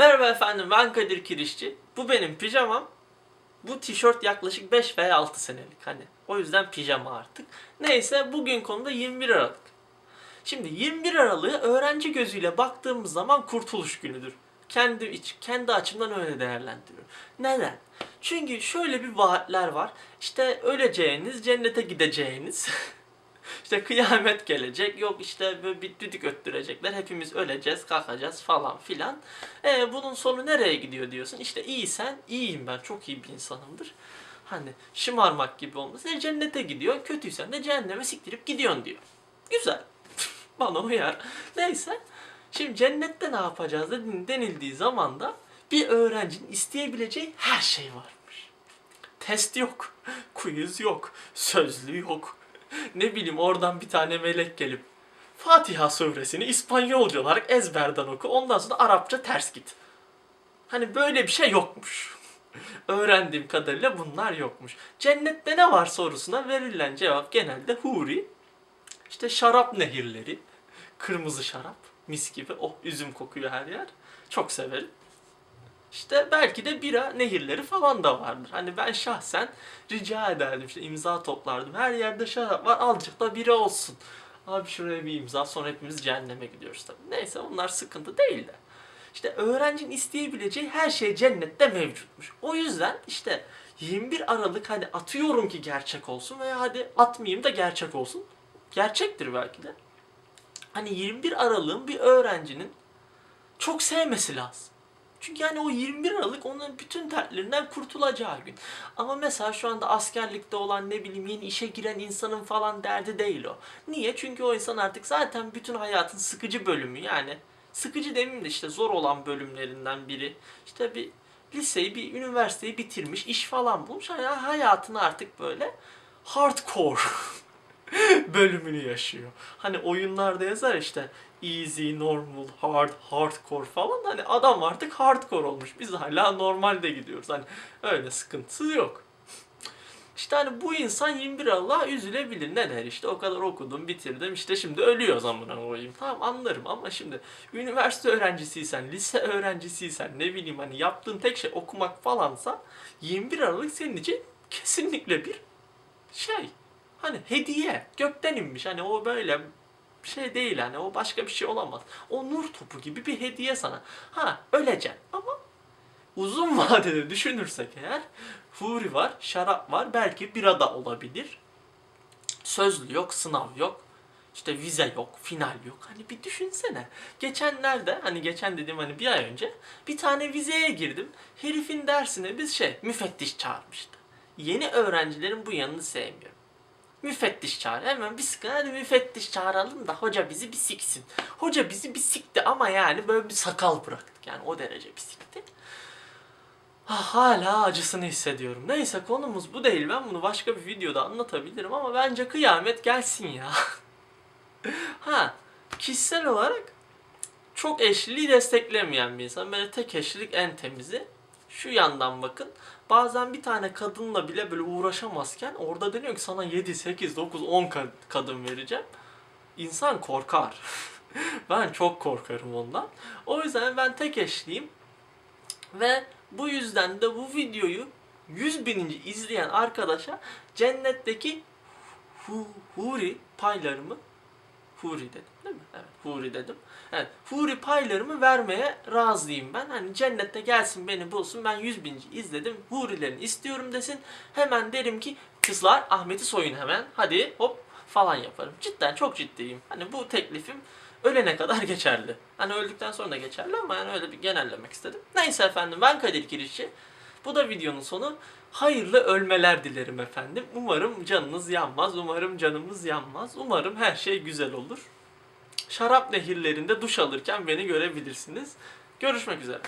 Merhaba efendim ben Kadir Kirişçi. Bu benim pijamam. Bu tişört yaklaşık 5 veya 6 senelik hani. O yüzden pijama artık. Neyse bugün konuda 21 Aralık. Şimdi 21 Aralık'ı öğrenci gözüyle baktığımız zaman kurtuluş günüdür. Kendi iç, kendi açımdan öyle değerlendiriyorum. Neden? Çünkü şöyle bir vaatler var. İşte öleceğiniz, cennete gideceğiniz. İşte kıyamet gelecek. Yok işte böyle bir düdük öttürecekler. Hepimiz öleceğiz, kalkacağız falan filan. E bunun sonu nereye gidiyor diyorsun. İşte iyisen iyiyim ben. Çok iyi bir insanımdır. Hani şımarmak gibi olmaz. E cennete gidiyor. Kötüysen de cehenneme siktirip gidiyorsun diyor. Güzel. Bana uyar. Neyse. Şimdi cennette ne yapacağız denildiği zaman da bir öğrencinin isteyebileceği her şey varmış. Test yok. Quiz yok. Sözlü yok. Ne bileyim oradan bir tane melek gelip Fatiha suresini İspanyolca olarak ezberden oku. Ondan sonra Arapça ters git. Hani böyle bir şey yokmuş. Öğrendiğim kadarıyla bunlar yokmuş. Cennette ne var sorusuna verilen cevap genelde huri. İşte şarap nehirleri. Kırmızı şarap. Mis gibi. Oh üzüm kokuyor her yer. Çok severim. İşte belki de bira nehirleri falan da vardır. Hani ben şahsen rica ederdim işte imza toplardım. Her yerde şarap var azıcık da bira olsun. Abi şuraya bir imza sonra hepimiz cehenneme gidiyoruz tabii. Neyse onlar sıkıntı değil de. İşte öğrencinin isteyebileceği her şey cennette mevcutmuş. O yüzden işte 21 Aralık hadi atıyorum ki gerçek olsun veya hadi atmayayım da gerçek olsun. Gerçektir belki de. Hani 21 Aralık'ın bir öğrencinin çok sevmesi lazım. Çünkü yani o 21 Aralık onun bütün dertlerinden kurtulacağı gün. Ama mesela şu anda askerlikte olan ne bileyim yeni işe giren insanın falan derdi değil o. Niye? Çünkü o insan artık zaten bütün hayatın sıkıcı bölümü yani. Sıkıcı demeyeyim de işte zor olan bölümlerinden biri. İşte bir liseyi, bir üniversiteyi bitirmiş, iş falan bulmuş. Yani hayatını artık böyle hardcore bölümünü yaşıyor. Hani oyunlarda yazar işte easy, normal, hard, hardcore falan. Hani adam artık hardcore olmuş. Biz hala normalde gidiyoruz. Hani öyle sıkıntısı yok. İşte hani bu insan 21 Allah üzülebilir. Ne der işte o kadar okudum bitirdim işte şimdi ölüyor zamanına koyayım. Tamam anlarım ama şimdi üniversite öğrencisiysen, lise öğrencisiysen ne bileyim hani yaptığın tek şey okumak falansa 21 Aralık senin için kesinlikle bir şey. Hani hediye gökten inmiş hani o böyle bir şey değil hani o başka bir şey olamaz. O nur topu gibi bir hediye sana. Ha öleceksin ama uzun vadede düşünürsek eğer huri var, şarap var, belki bira da olabilir. Sözlü yok, sınav yok. İşte vize yok, final yok. Hani bir düşünsene. Geçenlerde hani geçen dediğim hani bir ay önce bir tane vizeye girdim. Herifin dersine biz şey müfettiş çağırmıştı. Yeni öğrencilerin bu yanını sevmiyorum. Müfettiş çağır. Hemen bir sıkın hadi müfettiş çağıralım da hoca bizi bir siksin. Hoca bizi bir sikti ama yani böyle bir sakal bıraktık. Yani o derece bir sikti. Ah, hala acısını hissediyorum. Neyse konumuz bu değil. Ben bunu başka bir videoda anlatabilirim ama bence kıyamet gelsin ya. ha, kişisel olarak çok eşliliği desteklemeyen bir insan. Böyle tek eşlilik en temizi. Şu yandan bakın. Bazen bir tane kadınla bile böyle uğraşamazken orada deniyor ki sana 7, 8, 9, 10 kad- kadın vereceğim. İnsan korkar. ben çok korkarım ondan. O yüzden ben tek eşliyim. Ve bu yüzden de bu videoyu 100 bininci izleyen arkadaşa cennetteki hu, huri paylarımı huri dedim değil mi? Evet huri dedim. Evet huri paylarımı vermeye razıyım ben. Hani cennette gelsin beni bulsun ben 100 binci izledim hurilerini istiyorum desin. Hemen derim ki kızlar Ahmet'i soyun hemen hadi hop falan yaparım. Cidden çok ciddiyim. Hani bu teklifim ölene kadar geçerli. Hani öldükten sonra da geçerli ama yani öyle bir genellemek istedim. Neyse efendim ben Kadir Kirişçi. Bu da videonun sonu. Hayırlı ölmeler dilerim efendim. Umarım canınız yanmaz. Umarım canımız yanmaz. Umarım her şey güzel olur. Şarap nehirlerinde duş alırken beni görebilirsiniz. Görüşmek üzere.